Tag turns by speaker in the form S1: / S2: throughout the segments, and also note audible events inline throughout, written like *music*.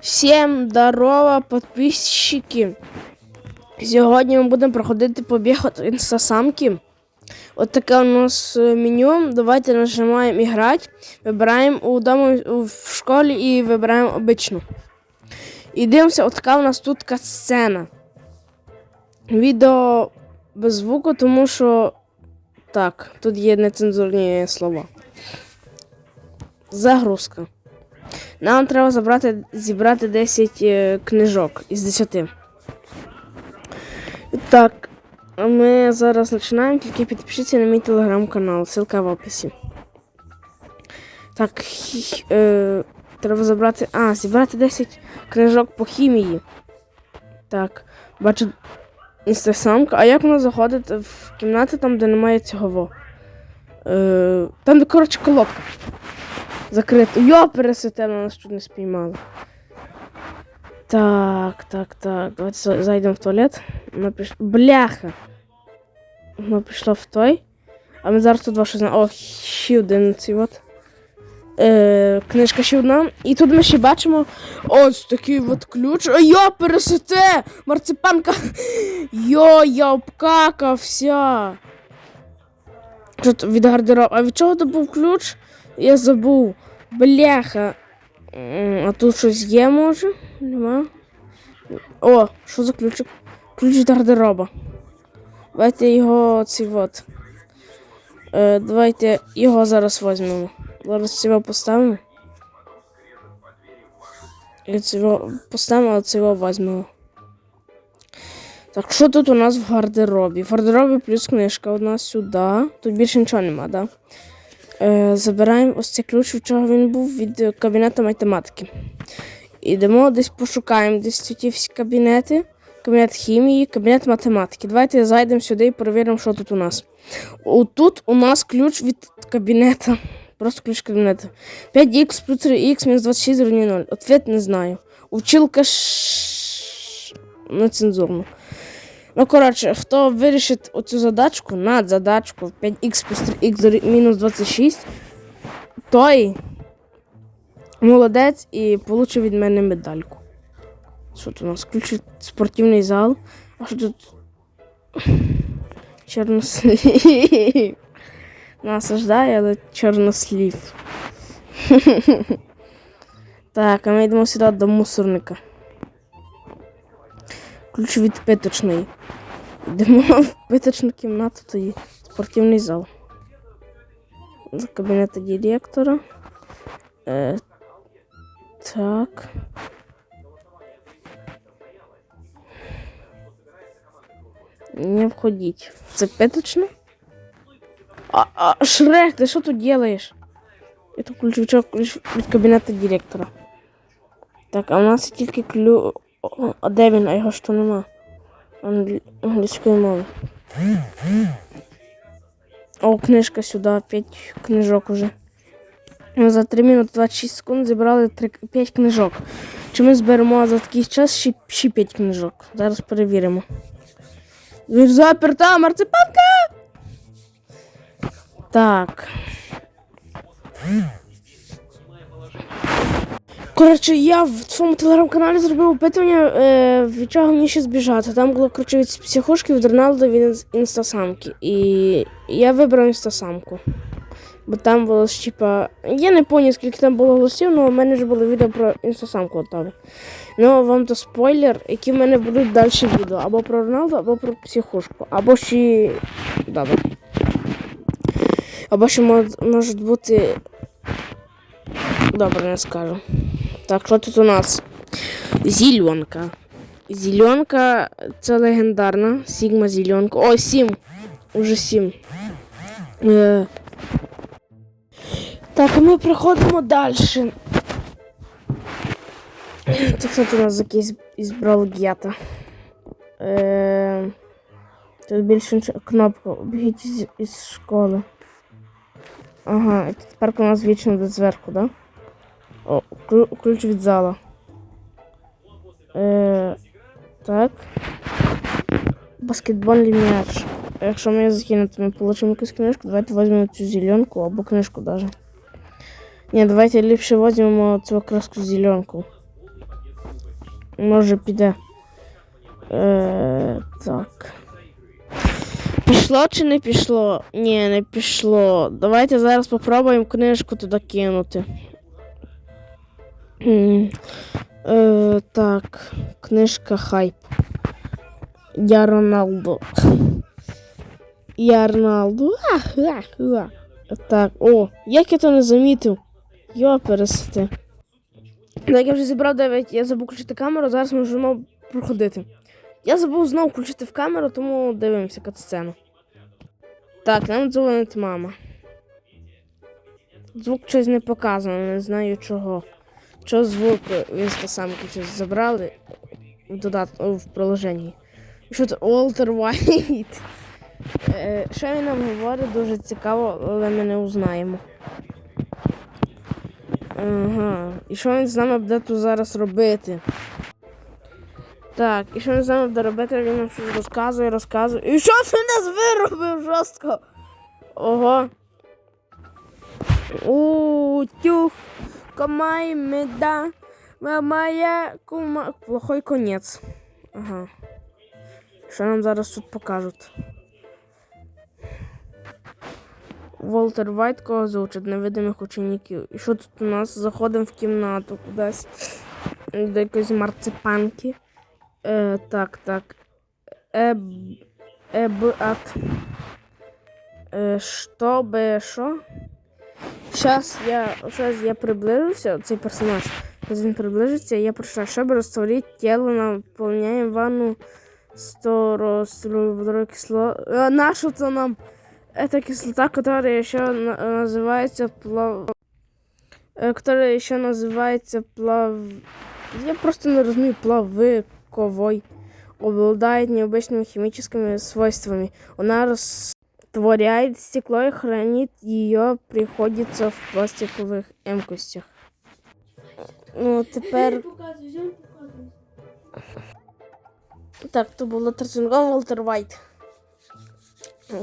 S1: Всім здорово, підписчики. Сьогодні ми будемо проходити побіг від інстасамки. От таке у нас е, меню. Давайте нажимаємо іграти. Вибираємо у дому в школі і вибираємо обичну. І дивимося, от така у нас тут сцена. Відео без звуку, тому що так, тут є нецензурні слова. Загрузка. Нам треба забрати, зібрати 10 е, книжок із 10. Так, ми зараз починаємо, тільки підпишіться на мій телеграм-канал, ссылка в описі. Так, хі- е, треба забрати. А, зібрати 10 книжок по хімії. Так, бачу інстасамка. А як вона заходить в кімнату там, де немає цього? Е, там, де, коротше, колодка. Закрито. Йо, пересете, вона нас тут не спіймала. Так, так, так. Давайте за- зайдемо в туалет. Вона піш... Бляха. Вона пішла в той. А ми зараз тут два що знаємо. О, ще один цей от. Е, книжка ще одна. І тут ми ще бачимо ось такий от ключ. О, йо, пересете! Марципанка! Йо, я обкакався. Тут від гардеробу? А від чого то був ключ? Я забув. Бляха. А тут щось є, може? Нема. О, що за ключик? Ключ від гардероба. Давайте його цей от. Е, давайте його зараз візьмемо. Зараз цього поставимо. І цього поставимо, а цього візьмемо. Так, що тут у нас в гардеробі? В гардеробі плюс книжка одна сюди. Тут більше нічого нема, так? Да? Е, забираємо ось цей ключ, від чого він був від е, кабінету математики. Ідемо десь пошукаємо десь всі кабінети. Кабінет хімії, кабінет математики. Давайте зайдемо сюди і перевіримо, що тут у нас. Тут у нас ключ від кабінету. Просто ключ кабінету. 5х плюс 3х мінус 26 рівня 0. Ответ не знаю. Училка ш... нецензурно. Ну, коротше, хто вирішить оцю задачку, надзадачку 5х плюс 3х мінус 26, той молодець і получить від мене медальку. Що тут у нас? Включить спортивний зал. А що тут? Чорнослів. Нас ожидає, але чорнослів. *laughs* Так, а ми йдемо сюди до мусорника. Ключ від питочної. Йдемо в питочну кімнату, то є спортивний зал. З кабінету директора. Е, так. Не входіть. Це питочно? А, а Шрек, ти що тут делаєш? Это ключ від кабінету директора. Так, а у нас тільки клю. А де він? А його що нема? Англі... Англійської мови. О, книжка сюди, 5 книжок уже. За 3 минути 26 секунд зібрали 3, 5 книжок. Чи ми зберемо за такий час ще, ще 5 книжок? Зараз перевіримо. Двір заперта, марципанка! Так. Коротше, я в своєму телеграм-каналі зробив опитування, е, від чого мені ще збіжати. Там було коротше, від психушки, від Роналду, від інстасамки. І я вибрав інстасамку. Бо там було ж, типа. Я не пам'ятаю, скільки там було голосів, але в мене вже було відео про інстасамку готове. Ну, вам то спойлер, які в мене будуть далі відео. Або про Роналду, або про психушку. Або ще. Добре. Або ще можуть бути. Добре, не скажу. Так, що тут у нас? Зеленка. Зеленка це легендарна. Сігма зеленка. О, сім. Уже сім. Е... Так, ми проходимо далі. Це хто у нас якийсь із Бралгета? Е... Тут більше кнопка. Обігіть із, школи. Ага, тепер у нас вічно до зверху, да? О, ключ від зала. Е, так. Баскетбольний м'яч. Якщо ми закинемо, то ми получимо якусь книжку. Давайте візьмемо цю зеленку або книжку даже. Ні, давайте ліпше візьмемо цю краску зеленку. Може піде. Е, так. Пішло чи не пішло? Ні, не пішло. Давайте зараз попробуємо книжку туди кинути. Е, так, книжка хайп. Я Роналдо. Я а. Так, о, як я то не замітив. Йо, пересити. Так, я вже зібрав 9, я забув включити камеру, зараз ми можемо проходити. Я забув знову включити в камеру, тому дивимося катсцену. Так, нам дзвонить мама. Звук щось не показано, не знаю чого. Що звук те саме щось забрали в додат... в приложенні. Що це Уолтер Вайт? *laughs* Е, Що він нам говорить, дуже цікаво, але ми не узнаємо. Ага. І що він з нами буде тут зараз робити? Так, і що він з нами буде робити, він нам щось розказує, розказує. І що це нас виробив жорстко? Ого. У тюх, комай меда, моя кума. Плохой конець. Ага. Що нам зараз тут покажуть? Волтер Вайт кого звучить невидимих учеників. І що тут у нас? Заходимо в кімнату кудись. До якоїсь марципанки. Е, так, так. Еб... Ебат. Е, що би? Щас я, щас я приближуся, цей персонаж. Коли він приближиться, я прочитаю, щоб розтворити тіло, наповняємо ванну 100 розстрілу кисло. А, на що це нам? Это кислота, которая еще на- называется плав... э, Которая еще называется плав... Я просто не разумею, плавыковой. Обладает необычными химическими свойствами. Она растворяет стекло и хранит ее приходится в пластиковых емкостях. Ну, тепер... Так, то було Тарцинго Волтер Вайт.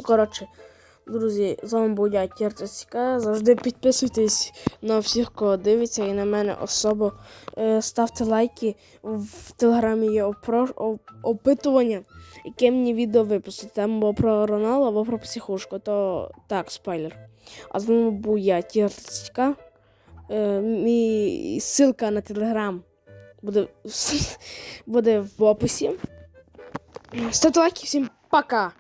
S1: Коротше, друзі, з вами був я Кіртоцька. Завжди підписуйтесь на всіх, кого дивиться, і на мене особо. Е, Ставте лайки. В телеграмі є опро... опитування, яке мені відео випустити. Там або про Роналду, або про психушку. То так, спойлер. А з вами був я Кіртоцька. Е, мій ссылка на телеграм буде, *laughs* буде в описі. Ставте лайки, всім пока!